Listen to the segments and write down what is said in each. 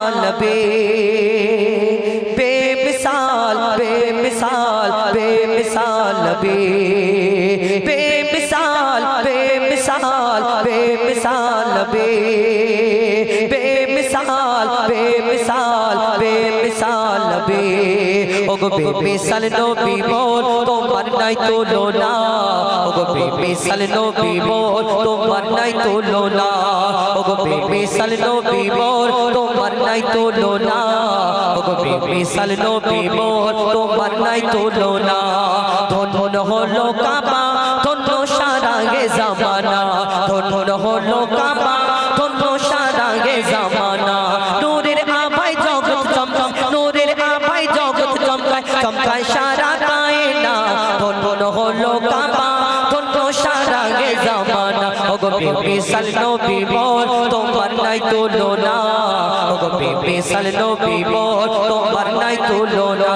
नबी बेमिसाल बेमिसाल बेमिसाल नबी बेमिसाल बेमिसाल बेमिसाल नबी बेमिसाल बेमिसाल बेमिसाल नबी ওগো বেমিসাল নবী মোর তোমার নাই তুলনা। ওগো বেমিসাল নবী মোর তোমার নাই তুলনা। ওগো বেমিসাল নবী মোর তোমার নাই তুলনা। ওগো বেমিসাল নবী মোর তোমার নাই তুলনা। ধন হলো কাবা ধন্য সারা গে জামানা। ধন হলো কাবা ওগো বেমিসাল নবী মোর তোমার তুলনা। ওগো বেমিসাল নবী মোর তোমার নাই তুলনা।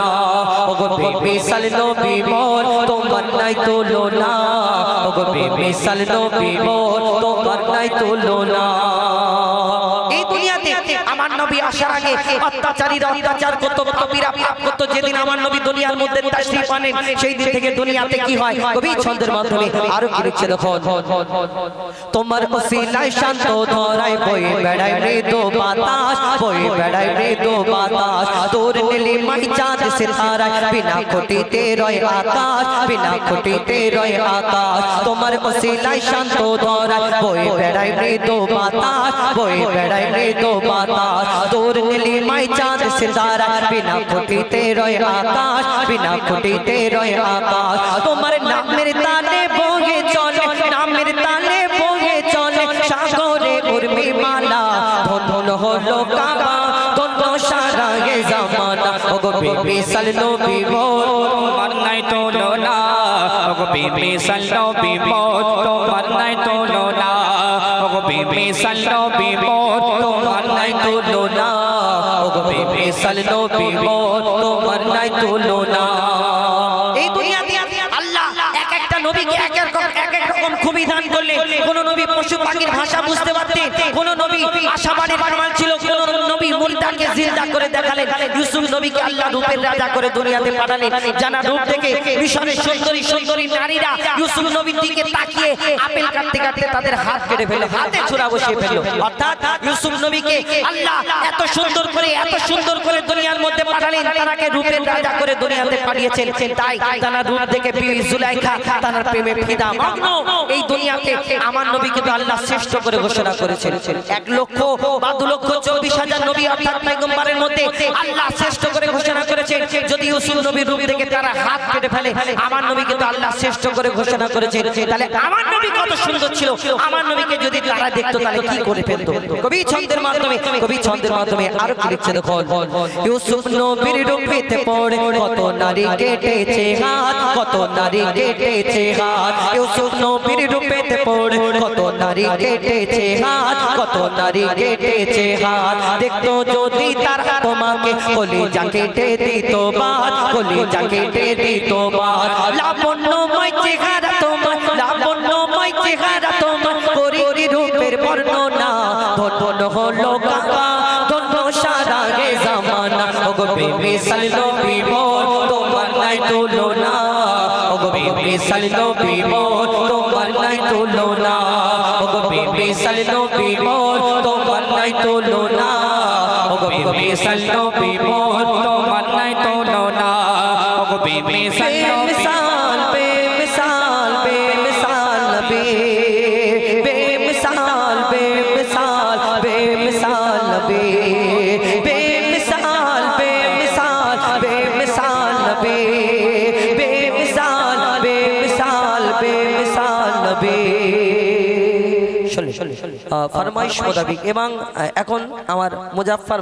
ওগো বেমিসাল নবী মোর তোমার নাই মোর তোমার নাই এই দুনিয়াতে আমার নবী আসার আগে অত্যাচারীরা অত্যাচার করতো পাপীরা পাপ করতো। যেদিন আমার নবী দুনিয়ার মধ্যে তাশরীফ আনেন, সেই দিন থেকে দুনিয়াতে কি হয়? কবি ছন্দের মাধ্যমে আরও কি লিখছে দেখো। তোমার ওসিলায় শান্ত ধরায় বই বেড়ায় মৃদু বাতাস বই বেড়ায় মৃদু বাতাস। তোর নীলি মাই চাঁদ সিতারায়, বিনা খুঁটিতে রয় আকাশ, বিনা খুঁটিতে রয় আকাশ। তোমার ওসিলায় শান্ত ধরায় বই বেড়ায় মৃদু বাতাস বই বেড়ায় মৃদু বাতাস তোর নীলি মাই চাঁদ, সিতারা বিনা খুঁটিতে রয় আকাশ, বিনা খুঁটিতে রয় আকাশ। তোমার নামের তালে বহে চলে, নামের তালে বহে চলে, সাগরে উর্মি মালা ধন হলো জামানা ওগো বেবি সাল নবী তোমার নাই তুলনা ওগো বিবি সাল্লো বিমোত তোমার নাই তুলনা ওগো বিবি সাল্লো বিমোত তোমার নাই তুলনা ওগো বেবি সাল নবী তোমার নাই তুলনা এই দুনিয়াতে আল্লাহ এক একটা নবীকে এক এক এক এক রকম খুবই দান করলেন কোন নবী পশু পাখির ভাষা বুঝতে পারতেন কোন নবী আশাবাদীর কামাল ছিল কোন নবী মুর্দাকে জিন্দা করে দেখালেন। ইউসুফ নবীকে আল্লাহ রূপের রাজা করে দুনিয়াতে পাঠালেন। জানা রূপ থেকে মিশরের সুন্দরী সুন্দরী নারীরা ইউসুফ নবীর দিকে তাকিয়ে আপেল কাটতে কাটতে তাদের হাত কেটে ফেলল, হাতে ছোড়া বসিয়ে ফেলল। অর্থাৎ ইউসুফ নবীকে আল্লাহ এত সুন্দর করে, এত সুন্দর করে দুনিয়ার মধ্যে পাঠালেন তারাকে রূপের রাজা করে দুনিয়াতে পাঠিয়েছেন। তাই তারা রূপ দেখে বিবি জুলাইখা তার প্রেমে ফিদা মগ্ন। এই দুনিয়াতে আমার নবীকে তো আল্লাহ শ্রেষ্ঠ করে ঘোষণা করেছেন। এক লক্ষ বা দু লক্ষ চব্বিশ হাজার নবী অর্থাৎ পয়গম্বরের মধ্যে আল্লাহ শ্রেষ্ঠ করে ঘোষণা করেছেন, যদি ইউসুফ নবীর রূপ দেখে তারা হাত কেটে ফেলে, আমার নবীকে তো আল্লাহ শ্রেষ্ঠ করে ঘোষণা করেছেন। তাহলে আমার নবী কত সুন্দর ছিল, আমার নবীকে যদি তারা দেখতো, তাহলে কি করে ফেলতো? কবি ছন্দের মাধ্যমে, কবি ছন্দের মাধ্যমে আরও কি লিখছে দেখো ইউসুফ নবীর রূপেতে পড়ে কত নারী কেটেছে হাত, কত নারী কেটেছে হাত। ইউসুফ নবীর রূপেতে পড়ে কত নারী কেটেছে হাত, কত নারী কেটেছে হাত। দেখতো যদি তার তোমাকে কলি যা কেটে দিত বাদ কলি যা কেটে দিত বাদ লাবণ্যময় চেহারা তোমার লাবণ্যময় চেহারা তোমার করি রূপের বর্ণনা। ধন হলো কাবা ধন্য সারা গে জামানা। ওগো বেমিসাল নবী মোর তোমার নাই তুলনা। বেমিসাল নবী মোর, তোমার নাই তুলনা। ওগো বেমিসাল নবী মোর, তোমার নাই তুলনা। ওগো বেমিসাল নবী মোর, তোমার নাই তুলনা। ওগো বিবি সাল্লো বেমিসাল বেমিসাল বেমিসাল নবী। বেমিসাল বেমিসাল বেমিসাল নবী। ফরমাইশ মোতাবিক। এবং এখন আমার মুজাফফর